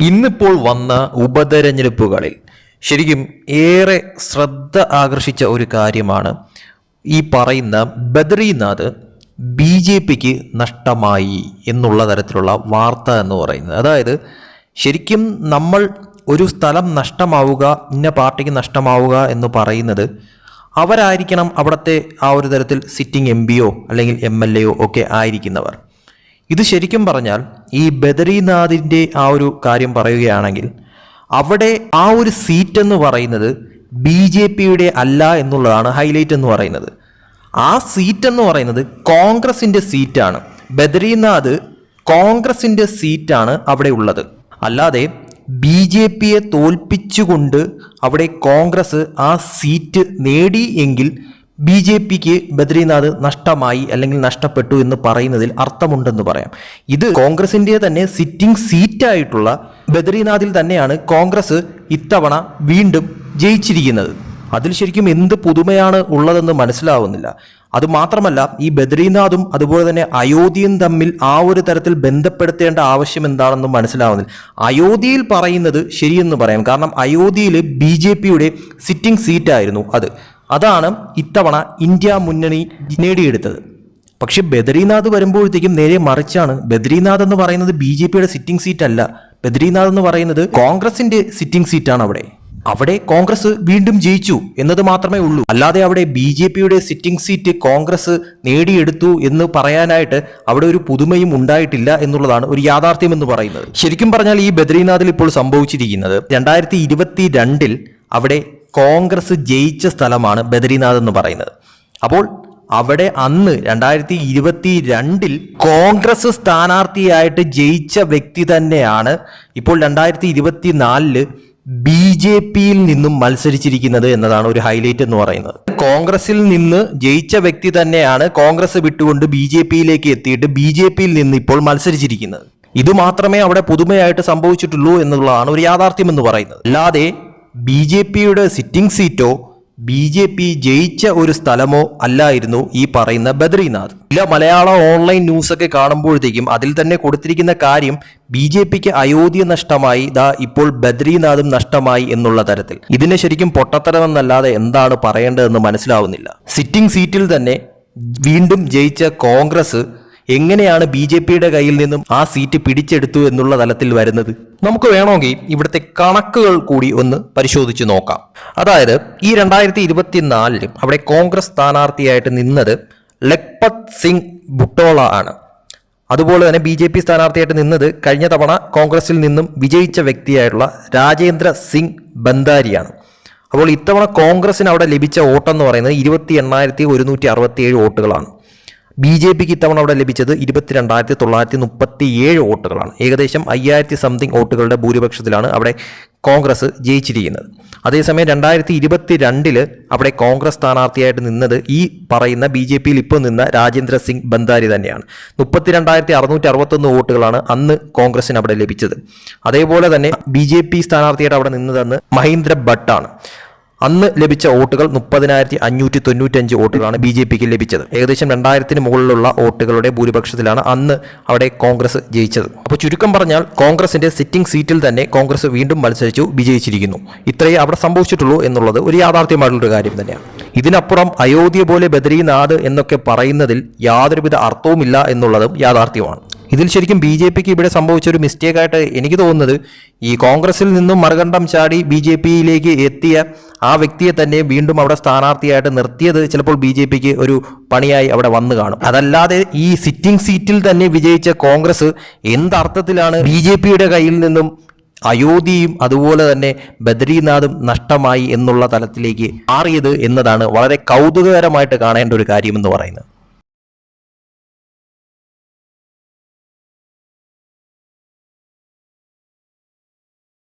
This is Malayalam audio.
ഇന്നിപ്പോൾ വന്ന ഉപതെരഞ്ഞെടുപ്പുകളിൽ ശരിക്കും ഏറെ ശ്രദ്ധ ആകർഷിച്ച ഒരു കാര്യമാണ് ഈ പറയുന്ന ബദ്രീനാഥ് ബി ജെ പിക്ക് നഷ്ടമായി എന്നുള്ള തരത്തിലുള്ള വാർത്ത എന്ന് പറയുന്നത്. അതായത് ശരിക്കും നമ്മൾ ഒരു സ്ഥലം നഷ്ടമാവുക ഇന്ന പാർട്ടിക്ക് നഷ്ടമാവുക എന്ന് പറയുന്നത് അവരായിരിക്കണം അവിടുത്തെ ആ ഒരു തരത്തിൽ സിറ്റിംഗ് എം പിയോ അല്ലെങ്കിൽ എം എൽ എയോ ഒക്കെ ആയിരിക്കുന്നവർ. ഇത് ശരിക്കും പറഞ്ഞാൽ ഈ ബദരീനാഥിന്റെ ആ ഒരു കാര്യം പറയുകയാണെങ്കിൽ അവിടെ ആ ഒരു സീറ്റ് എന്ന് പറയുന്നത് ബി ജെ പിയുടെ അല്ല എന്നുള്ളതാണ് ഹൈലൈറ്റ് എന്ന് പറയുന്നത്. ആ സീറ്റ് എന്ന് പറയുന്നത് കോൺഗ്രസിന്റെ സീറ്റാണ്. ബദരീനാഥ് കോൺഗ്രസിന്റെ സീറ്റാണ് അവിടെ ഉള്ളത്. അല്ലാതെ ബി ജെ പിയെ തോൽപ്പിച്ചുകൊണ്ട് അവിടെ കോൺഗ്രസ് ആ സീറ്റ് നേടി എങ്കിൽ ബി ജെ പിക്ക് ബദ്രീനാഥ് നഷ്ടമായി അല്ലെങ്കിൽ നഷ്ടപ്പെട്ടു എന്ന് പറയുന്നതിൽ അർത്ഥമുണ്ടെന്ന് പറയാം. ഇത് കോൺഗ്രസിന്റെ തന്നെ സിറ്റിംഗ് സീറ്റായിട്ടുള്ള ബദ്രീനാഥിൽ തന്നെയാണ് കോൺഗ്രസ് ഇത്തവണ വീണ്ടും ജയിച്ചിരിക്കുന്നത്. അതിൽ ശരിക്കും എന്ത് പുതുമയാണ് ഉള്ളതെന്ന് മനസ്സിലാവുന്നില്ല. അതുമാത്രമല്ല ഈ ബദ്രീനാഥും അതുപോലെ തന്നെ അയോധ്യയും തമ്മിൽ ആ ഒരു തരത്തിൽ ബന്ധപ്പെടുത്തേണ്ട ആവശ്യം എന്താണെന്നും മനസ്സിലാവുന്നില്ല. അയോധ്യയിൽ പറയുന്നത് ശരിയെന്ന് പറയാം. കാരണം അയോധ്യയിൽ ബി സിറ്റിംഗ് സീറ്റായിരുന്നു അത്. അതാണ് ഇത്തവണ ഇന്ത്യ മുന്നണി നേടിയെടുത്തത്. പക്ഷേ ബദ്രീനാഥ് വരുമ്പോഴത്തേക്കും നേരെ മറിച്ചാണ്. ബദ്രീനാഥ് എന്ന് പറയുന്നത് ബി ജെ പിയുടെ സിറ്റിംഗ് സീറ്റ് അല്ല. ബദ്രീനാഥ് എന്ന് പറയുന്നത് കോൺഗ്രസിന്റെ സിറ്റിംഗ് സീറ്റാണ് അവിടെ. അവിടെ കോൺഗ്രസ് വീണ്ടും ജയിച്ചു എന്നത് മാത്രമേ ഉള്ളൂ. അല്ലാതെ അവിടെ ബി ജെ പിയുടെ സിറ്റിംഗ് സീറ്റ് കോൺഗ്രസ് നേടിയെടുത്തു എന്ന് പറയാനായിട്ട് അവിടെ ഒരു പുതുമയും ഉണ്ടായിട്ടില്ല എന്നുള്ളതാണ് ഒരു യാഥാർത്ഥ്യം എന്ന് പറയുന്നത്. ശരിക്കും പറഞ്ഞാൽ ഈ ബദ്രീനാഥിൽ ഇപ്പോൾ സംഭവിച്ചിരിക്കുന്നത് രണ്ടായിരത്തി ഇരുപത്തി രണ്ടിൽ അവിടെ കോൺഗ്രസ് ജയിച്ച സ്ഥലമാണ് ബദരിനാഥ് എന്ന് പറയുന്നത്. അപ്പോൾ അവിടെ അന്ന് രണ്ടായിരത്തി ഇരുപത്തി രണ്ടിൽ കോൺഗ്രസ് സ്ഥാനാർത്ഥിയായിട്ട് ജയിച്ച വ്യക്തി തന്നെയാണ് ഇപ്പോൾ രണ്ടായിരത്തി ഇരുപത്തി നാലിൽ ബി ജെ പിയിൽ നിന്നും മത്സരിച്ചിരിക്കുന്നത് എന്നതാണ് ഒരു ഹൈലൈറ്റ് എന്ന് പറയുന്നത്. കോൺഗ്രസിൽ നിന്ന് ജയിച്ച വ്യക്തി തന്നെയാണ് കോൺഗ്രസ് വിട്ടുകൊണ്ട് ബി ജെ പിയിലേക്ക് എത്തിയിട്ട് ബി ജെ പിയിൽ നിന്ന് ഇപ്പോൾ മത്സരിച്ചിരിക്കുന്നത്. ഇത് മാത്രമേ അവിടെ പുതുമയായിട്ട് സംഭവിച്ചിട്ടുള്ളൂ എന്നുള്ളതാണ് ഒരു യാഥാർത്ഥ്യം എന്ന് പറയുന്നത്. അല്ലാതെ ബി ജെ പിയുടെ സിറ്റിംഗ് സീറ്റോ ബി ജെ പി ജയിച്ച ഒരു സ്ഥലമോ അല്ലായിരുന്നു ഈ പറയുന്ന ബദ്രീനാഥ്. ചില മലയാള ഓൺലൈൻ ന്യൂസ് ഒക്കെ കാണുമ്പോഴത്തേക്കും അതിൽ തന്നെ കൊടുത്തിരിക്കുന്ന കാര്യം ബി ജെ പിക്ക് അയോധ്യ നഷ്ടമായി ദാ ഇപ്പോൾ ബദ്രീനാഥും നഷ്ടമായി എന്നുള്ള തരത്തിൽ. ഇതിനെ ശരിക്കും പൊട്ടത്തരമെന്നല്ലാതെ എന്താണ് പറയേണ്ടതെന്ന് മനസ്സിലാവുന്നില്ല. സിറ്റിംഗ് സീറ്റിൽ തന്നെ വീണ്ടും ജയിച്ച കോൺഗ്രസ് എങ്ങനെയാണ് ബി ജെ പിയുടെ കയ്യിൽ നിന്നും ആ സീറ്റ് പിടിച്ചെടുത്തു എന്നുള്ള തലത്തിൽ വരുന്നത്? നമുക്ക് വേണമെങ്കിൽ ഇവിടുത്തെ കണക്കുകൾ കൂടി ഒന്ന് പരിശോധിച്ച് നോക്കാം. അതായത് ഈ രണ്ടായിരത്തി ഇരുപത്തിനാലിൽ അവിടെ കോൺഗ്രസ് സ്ഥാനാർത്ഥിയായിട്ട് നിന്നത് ലഖ്പത് സിംഗ് ബുട്ടോള ആണ്. അതുപോലെ തന്നെ ബി ജെ പി സ്ഥാനാർത്ഥിയായിട്ട് നിന്നത് കഴിഞ്ഞ തവണ കോൺഗ്രസിൽ നിന്നും വിജയിച്ച വ്യക്തിയായിട്ടുള്ള രാജേന്ദ്ര സിംഗ് ബന്ദാരിയാണ്. അപ്പോൾ ഇത്തവണ കോൺഗ്രസിന് അവിടെ ലഭിച്ച വോട്ടെന്ന് പറയുന്നത് ഇരുപത്തി എണ്ണായിരത്തി ഒരുന്നൂറ്റി അറുപത്തി ഏഴ് വോട്ടുകളാണ്. ബി ജെ പിക്ക് ഇത്തവണ അവിടെ ലഭിച്ചത് ഇരുപത്തിരണ്ടായിരത്തി തൊള്ളായിരത്തി മുപ്പത്തി ഏഴ് വോട്ടുകളാണ്. ഏകദേശം അയ്യായിരത്തി സംതിങ് വോട്ടുകളുടെ ഭൂരിപക്ഷത്തിലാണ് അവിടെ കോൺഗ്രസ് ജയിച്ചിരിക്കുന്നത്. അതേസമയം രണ്ടായിരത്തി ഇരുപത്തി രണ്ടിൽ അവിടെ കോൺഗ്രസ് സ്ഥാനാർത്ഥിയായിട്ട് നിന്നത് ഈ പറയുന്ന ബി ജെ പിയിൽ ഇപ്പോൾ നിന്ന രാജേന്ദ്ര സിംഗ് ബന്ദാരി തന്നെയാണ്. മുപ്പത്തിരണ്ടായിരത്തി അറുന്നൂറ്റി അറുപത്തൊന്ന് വോട്ടുകളാണ് അന്ന് കോൺഗ്രസിന് അവിടെ ലഭിച്ചത്. അതേപോലെ തന്നെ ബി ജെ പി സ്ഥാനാർത്ഥിയായിട്ട് അവിടെ നിന്നതെന്ന് മഹീന്ദ്ര ഭട്ടാണ്. അന്ന് ലഭിച്ച വോട്ടുകൾ മുപ്പതിനായിരത്തി അഞ്ഞൂറ്റി തൊണ്ണൂറ്റഞ്ച് വോട്ടുകളാണ് ബി ജെ പിക്ക് ലഭിച്ചത്. ഏകദേശം രണ്ടായിരത്തിന് മുകളിലുള്ള വോട്ടുകളുടെ ഭൂരിപക്ഷത്തിലാണ് അന്ന് അവിടെ കോൺഗ്രസ് ജയിച്ചത്. അപ്പോൾ ചുരുക്കം പറഞ്ഞാൽ കോൺഗ്രസിന്റെ സിറ്റിംഗ് സീറ്റിൽ തന്നെ കോൺഗ്രസ് വീണ്ടും മത്സരിച്ചു വിജയിച്ചിരിക്കുന്നു. ഇത്രയേ അവിടെ സംഭവിച്ചിട്ടുള്ളൂ എന്നുള്ളത് ഒരു യാഥാർത്ഥ്യമായിട്ടുള്ള കാര്യം തന്നെയാണ്. ഇതിനപ്പുറം അയോധ്യ പോലെ ബദരീനാഥ് എന്നൊക്കെ പറയുന്നതിൽ യാതൊരുവിധ അർത്ഥവുമില്ല എന്നുള്ളതും യാഥാർത്ഥ്യമാണ്. ഇതിൽ ശരിക്കും ബി ജെ പിക്ക് ഇവിടെ സംഭവിച്ച ഒരു മിസ്റ്റേക്കായിട്ട് എനിക്ക് തോന്നുന്നത് ഈ കോൺഗ്രസിൽ നിന്നും മറുകണ്ഠം ചാടി ബി ജെ പിയിലേക്ക് എത്തിയ ആ വ്യക്തിയെ തന്നെ വീണ്ടും അവിടെ സ്ഥാനാർത്ഥിയായിട്ട് നിർത്തിയത് ചിലപ്പോൾ ബി ജെ പിക്ക് ഒരു പണിയായി അവിടെ വന്നു കാണും. അതല്ലാതെ ഈ സിറ്റിംഗ് സീറ്റിൽ തന്നെ വിജയിച്ച കോൺഗ്രസ് എന്തർത്ഥത്തിലാണ് ബി ജെ പിയുടെ കയ്യിൽ നിന്നും അയോധ്യയും അതുപോലെ തന്നെ ബദ്രീനാഥും നഷ്ടമായി എന്നുള്ള തലത്തിലേക്ക് മാറിയത് എന്നതാണ് വളരെ കൗതുകകരമായിട്ട് കാണേണ്ട ഒരു കാര്യമെന്ന് പറയുന്നത്.